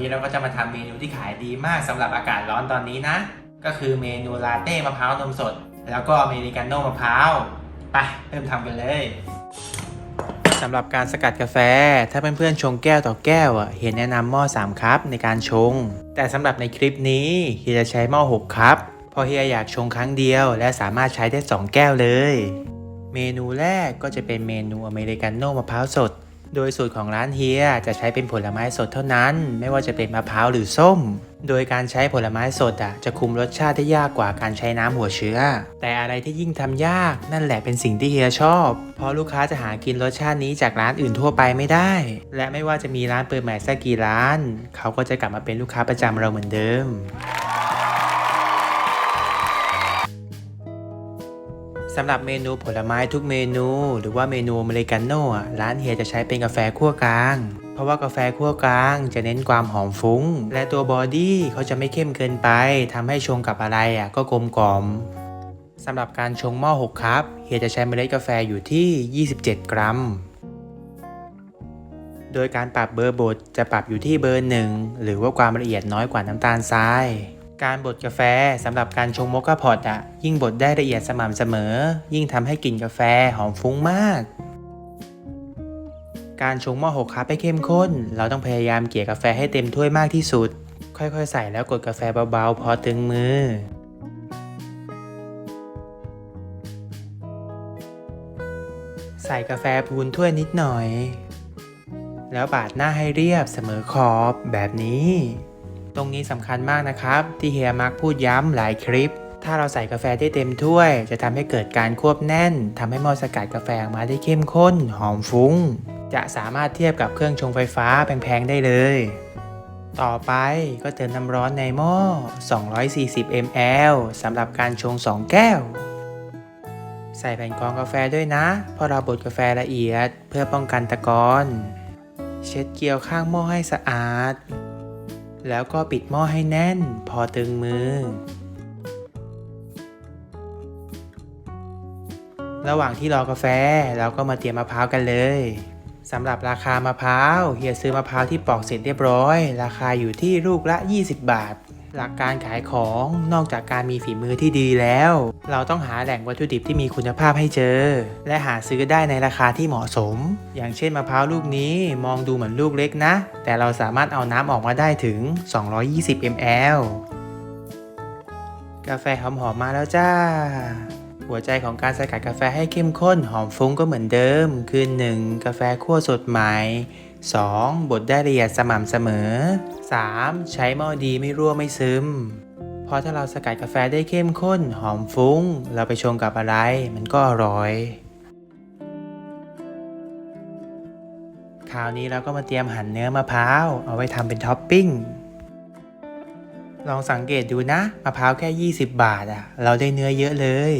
นี้เราก็จะมาทำเมนูที่ขายดีมากสำหรับอากาศร้อนตอนนี้นะ ก็คือเมนูลาเต้มะพร้าวนมสด แล้วก็อเมริกาโน่มะพร้าวไปเริ่มทำกันเลยสำหรับการสกัดกาแฟ ถ้าเพื่อนๆชงแก้วต่อแก้วอะเฮียแนะนำหม้อ 3 ครับในการชง แต่สำหรับในคลิปนี้เฮียจะใช้หม้อ 6 ครับเพราะเฮียอยากชงครั้งเดียว และสามารถใช้ได้ 2 แก้วเลย เมนูแรกก็จะเป็นเมนูอเมริกาโน่มะพร้าวสด โดยสูตรของร้านเฮียจะใช้เป็นผลไม้สดเท่านั้น ไม่ว่าจะเป็นมะพร้าวหรือส้ม โดยการใช้ผลไม้สดอะจะคุมรสชาติได้ยากกว่าการใช้น้ำหัวเชื้อ แต่อะไรที่ยิ่งทำยากนั่นแหละเป็นสิ่งที่เฮียชอบ เพราะลูกค้าจะหากินรสชาตินี้จากร้านอื่นทั่วไปไม่ได้ และไม่ว่าจะมีร้านเปิดใหม่สักกี่ร้าน เขาก็จะกลับมาเป็นลูกค้าประจำเราเหมือนเดิมำหรับเมนูผลไม้ทุกเมนู หรือว่าเมนูอเมริกาโน่ร้านเฮียจะใช้เป็นกาแฟคั่วกลาง เพราะว่ากาแฟคั่วกลางจะเน้นความหอมฟุ้ง และตัวบอดี้เขาจะไม่เข้มเกินไปทำให้ชงกับอะไรอะก็กลมกล่อมสำหรับการชงหม้อ 6 ครับ เฮียจะใช้เมล็ดกาแฟอยู่ที่ 27 กรัม โดยการปรับเบอร์บดจะปรับอยู่ที่เบอร์หนึ่งหรือว่าความละเอียดน้อยกว่าน้ำตาลทราย การบดกาแฟสำหรับการชงโมคาพอตอะยิ่งบดได้ละเอียดสม่ำเสมอ ยิ่งทำให้กลิ่นกาแฟหอมฟุ้งมาก การชงหม้อหกคัพให้เข้มข้น เราต้องพยายามเกี่ยกาแฟให้เต็มถ้วยมากที่สุด ค่อยๆ ใส่แล้วกดกาแฟเบาๆ พอตึงมือใส่กาแฟพูนถ้วยนิดหน่อย แล้วปาดหน้าให้เรียบเสมอขอบแบบนี้ ตรงนี้สำคัญมากนะครับ ที่เฮียมักพูดย้ำหลายคลิป ถ้าเราใส่กาแฟได้เต็มถ้วย จะทำให้เกิดการควบแน่นทำให้หม้อสกัดกาแฟออกมาได้เข้มข้น หอมฟุ้ง จะสามารถเทียบกับเครื่องชงไฟฟ้าแพงๆได้เลย ต่อไปก็เติมน้ำร้อนในหม้อ 240 ml สำหรับการชง 2 แก้วใส่แผ่นกรองกาแฟด้วยนะ เพราะเราบดกาแฟละเอียดเพื่อป้องกันตะกอน เช็ดเกลียวข้างหม้อให้สะอาด แล้วก็ปิดหม้อให้แน่น พอตึงมือ ระหว่างที่รอกาแฟเราก็มาเตรียมมะพร้าวกันเลยสำหรับราคามะพร้าวเฮียซื้อมะพร้าวที่ปอกเสร็จเรียบร้อย ราคาอยู่ที่ลูกละ 20 บาท หลักการขายของนอกจากการมีฝีมือที่ดีแล้ว เราต้องหาแหล่งวัตถุดิบที่มีคุณภาพให้เจอ และหาซื้อได้ในราคาที่เหมาะสม อย่างเช่นมะพร้าวลูกนี้มองดูเหมือนลูกเล็กนะ แต่เราสามารถเอาน้ำออกมาได้ถึง 220 ml กาแฟหอมๆมาแล้วจ้า หัวใจของการสกัดกาแฟให้เข้มข้นหอมฟุ้งก็เหมือนเดิม คือ 1. กาแฟคั่วสดใหม่ 2. บดได้ละเอียดสม่ำเสมอ 3. ใช้หม้อดีไม่รั่วไม่ซึม เพราะถ้าเราสกัดกาแฟได้เข้มข้น หอมฟุ้ง เราไปชงกับอะไร มันก็อร่อย คราวนี้เราก็มาเตรียมหั่นเนื้อมะพร้าว เอาไว้ทำเป็นท็อปปิ้ง ลองสังเกตดูนะ มะพร้าวแค่ 20 บาทอะเราได้เนื้อเยอะเลย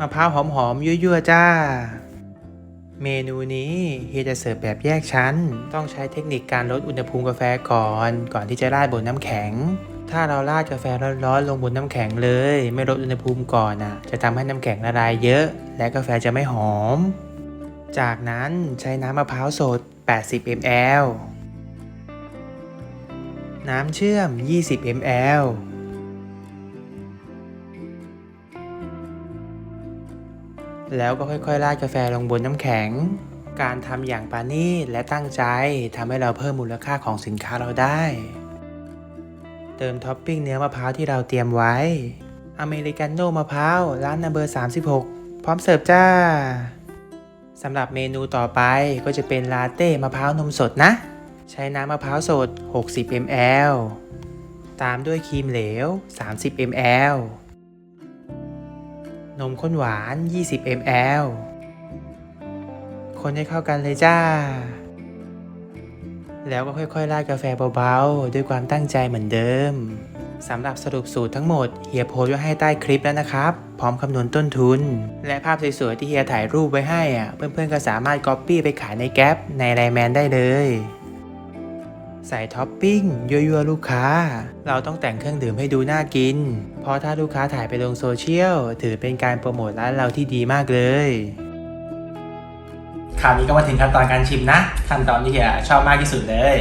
มะพร้าวหอมๆยั่วๆจ้า เมนูนี้เฮียจะเสิร์ฟแบบแยกชั้น ต้องใช้เทคนิคการลดอุณหภูมิกาแฟก่อน ก่อนที่จะราดบนน้ำแข็ง ถ้าเราราดกาแฟร้อนๆลงบนน้ำแข็งเลย ไม่ลดอุณหภูมิก่อนอะ จะทำให้น้ำแข็งละลายเยอะ และกาแฟจะไม่หอม จากนั้นใช้น้ำมะพร้าวสด 80 ml น้ำเชื่อม 20 ml แล้วก็ค่อยๆราดกาแฟลงบนน้ำแข็ง การทำอย่างปานีตและตั้งใจทำให้เราเพิ่มมูลค่าของสินค้าเราได้ เติมท็อปปิ้งเนื้อมะพร้าวที่เราเตรียมไว้ อเมริกาโน่มะพร้าวร้านนัมเบอร์ 36 พร้อมเสิร์ฟจ้าสำหรับเมนูต่อไปก็จะเป็นลาเต้มะพร้าวนมสดนะ ใช้น้ำมะพร้าวสด 60 ml ตามด้วยครีมเหลว 30 ml นมข้นหวาน 20 ml คนให้เข้ากันเลยจ้า แล้วก็ค่อยๆราดกาแฟเบาๆ ด้วยความตั้งใจเหมือนเดิมสำหรับสรุปสูตรทั้งหมด เฮียโพสไว้ให้ใต้คลิปแล้วนะครับ พร้อมคำนวณต้นทุน และภาพสวยๆที่เฮียถ่ายรูปไว้ให้อะเพื่อนๆก็สามารถก๊อปปี้ไปขายในแก๊ปในไลแมนได้เลย ใส่ท็อปปิ้งยั่วๆลูกค้า เราต้องแต่งเครื่องดื่มให้ดูน่ากิน เพราะถ้าลูกค้าถ่ายไปลงโซเชียล ถือเป็นการโปรโมทร้านเราที่ดีมากเลยคราวนี้ก็มาถึงขั้นตอนการชิมนะ ขั้นตอนที่เฮียชอบมากที่สุดเลย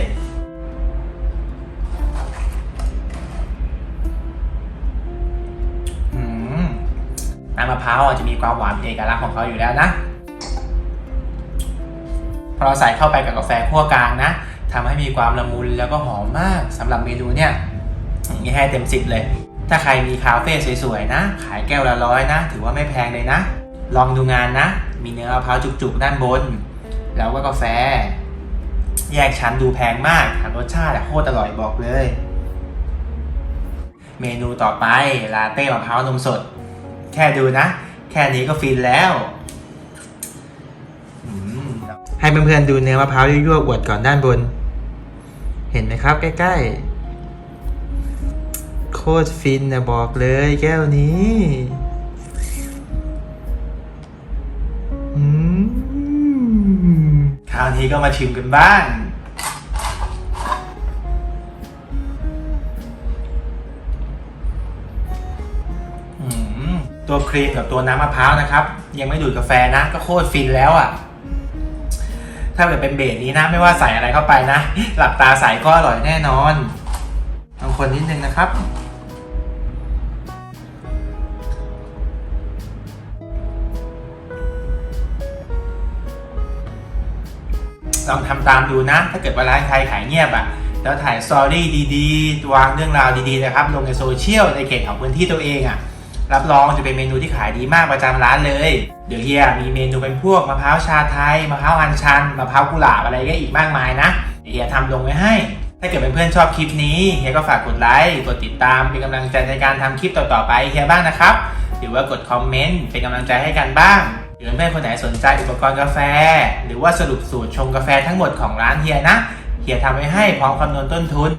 น้ำมะพร้าวจะมีความหวานเอกลักษณ์ของเขาอยู่แล้วนะ พอเราใส่เข้าไปกับกาแฟคั่วกลางนะ ทำให้มีความละมุนแล้วก็หอมมากสำหรับเมนูเนี่ยย่างนี้ให้เต็มสิบเลย ถ้าใครมีคาเฟ่สวยๆนะ ขายแก้วละร้อยนะ ถือว่าไม่แพงเลยนะ ลองดูงานนะ มีเนื้อมะพร้าวจุกๆด้านบน แล้วก็กาแฟ แยกชั้นดูแพงมากหารสชาติโคตรอร่อยบอกเลย เมนูต่อไปลาเต้มะพร้าวนมสด แค่ดูนะ แค่นี้ก็ฟินแล้วให้เพื่อนๆดูเนื้อมะพร้าวยั่วๆอวดก่อนด้านบน เห็นไหมครับ ใกล้ๆ โคตรฟินนะบอกเลยแก้วนี้อืมคราวนี้ก็มาชิมกันบ้างอืมตัวครีมกับตัวน้ำมะพร้าวนะครับ ยังไม่ดูดกาแฟนะ ก็โคตรฟินแล้วอะ่ะ ถ้าเกิดเป็นเบสนี้นะ ไม่ว่าใส่อะไรเข้าไปนะ หลับตาใส่ก็อร่อยแน่นอนลองคนนิดนึงนะครับลองทำตามดูนะ ถ้าเกิดว่าร้านใครขายเงียบอะ่ะ แล้วถ่ายสตอรี่ดีๆ วางเรื่องราวดีๆนะครับ ลงในโซเชียลในเขตของพื้นที่ตัวเองอะ่ะ รับรองจะเป็นเมนูที่ขายดีมากประจำร้านเลย เดี๋ยวเฮียมีเมนูเป็นพวกมะพร้าวชาไทยมะพร้าวอัญชันมะพร้าวกุหลาบอะไรก็อีกมากมายนะเดี๋ยวเฮียทำลงไว้ให้ ถ้าเกิดเพื่อนๆชอบคลิปนี้เฮียก็ฝากกดไลค์กดติดตามเป็นกำลังใจในการทำคลิปต่อๆไปเฮียบ้างนะครับหรือว่ากดคอมเมนต์เป็นกำลังใจให้กันบ้างหรือเพื่อนคนไหนสนใจอุปกรณ์กาแฟ หรือว่าสรุปสูตรชงกาแฟทั้งหมดของร้านเฮียนะเฮียทำไว้ให้พร้อมคำนวณต้นทุน